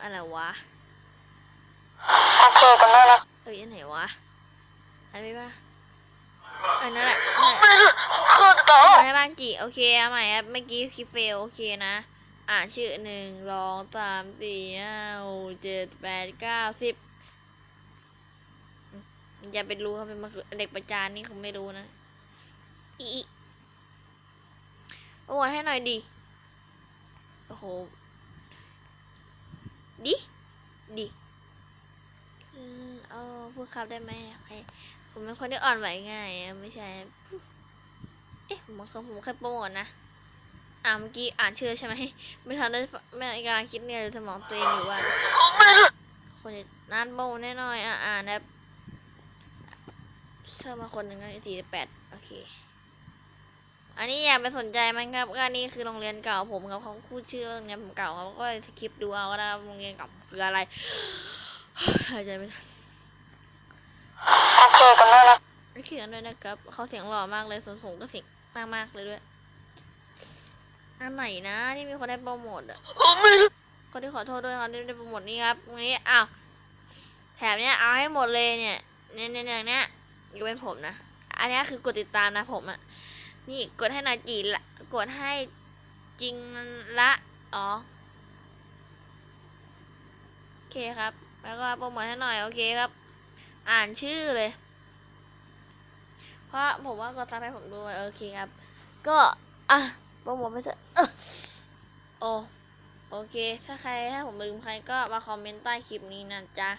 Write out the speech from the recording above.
อะไรวะ โอเคกันได้แล้วเอ้ยอันไหนวะ อันนี้ปะอันนั้นแหละนั่นแหละไม่รู้คือต่อเอาให้บ้างกี่โอเคเอาใหม่ครับเมื่อกี้คลิปเฟลโอเคนะ อ่านชื่อหนึ่งสองสามสี่ห้าหกเจ็ดแปดเก้าสิบอืมอย่าไปรู้ครับเป็นมาเด็กประจานนี่เขาไม่รู้นะอีอีโอ้ยให้หน่อยดิโอ้โห ดิดิอืมเออพูดครับได้ไหมโอผมเป็นคนที่อ่อนไหวง่ายไม่ใช่ เอ๊ะผมเคยผมเคยโปรโมทนะอ่าเมื่อกี้อ่านชื่อใช่ไหมไม่ทันได้ไม่กำลังคิดเนี่ยสมองตัวเองอยู่ว่าคนนัดโบแน่นอนอะอ่านนะเชื่อมาคนหนึ่งก็สี่แปดโอเค อันนี้อย่าไปสนใจมันครับก็นี่คือโรงเรียนเก่าผมครับเขาพูดชื่อโรงเรียนผมเก่าเขาก็สคริปดูเอาก็ได้ว่าโรงเรียนเก่าคืออะไรหายใจไม่ทันโอเคกันด้แล้วไม่เขียนด้วยนะครับเขาเสียงหล่อมากเลยส่วนผมก็เสียงมากมากๆเลยด้วยอันไหนนะที่มีคนได้โปรโมทอะคนที่ขอโทษด้วยเขาที่ได้โปรโมทนี่ครับตรงนี้อ้าวแถบเนี้ยเอาให้หมดเลยเนี่ยเนี่ยเนี่ยอย่างเนี้ยยกเป็นผมนะอันนี้คือกดติดตามนะผมอะ นี่กดให้หนาจีละกดให้จริงละอ๋อโอเคครับ แล้วก็โปรโมทให้หน่อยโอเคครับ อ่านชื่อเลย เพราะผมว่ากดซับให้ผมด้วยโอเคครับ ก็อะโปรโมทไปเถอะเออโอโอเค ถ้าใครถ้าผมลืมใครก็มาคอมเมนต์ใต้คลิปนี้นะจ๊ะ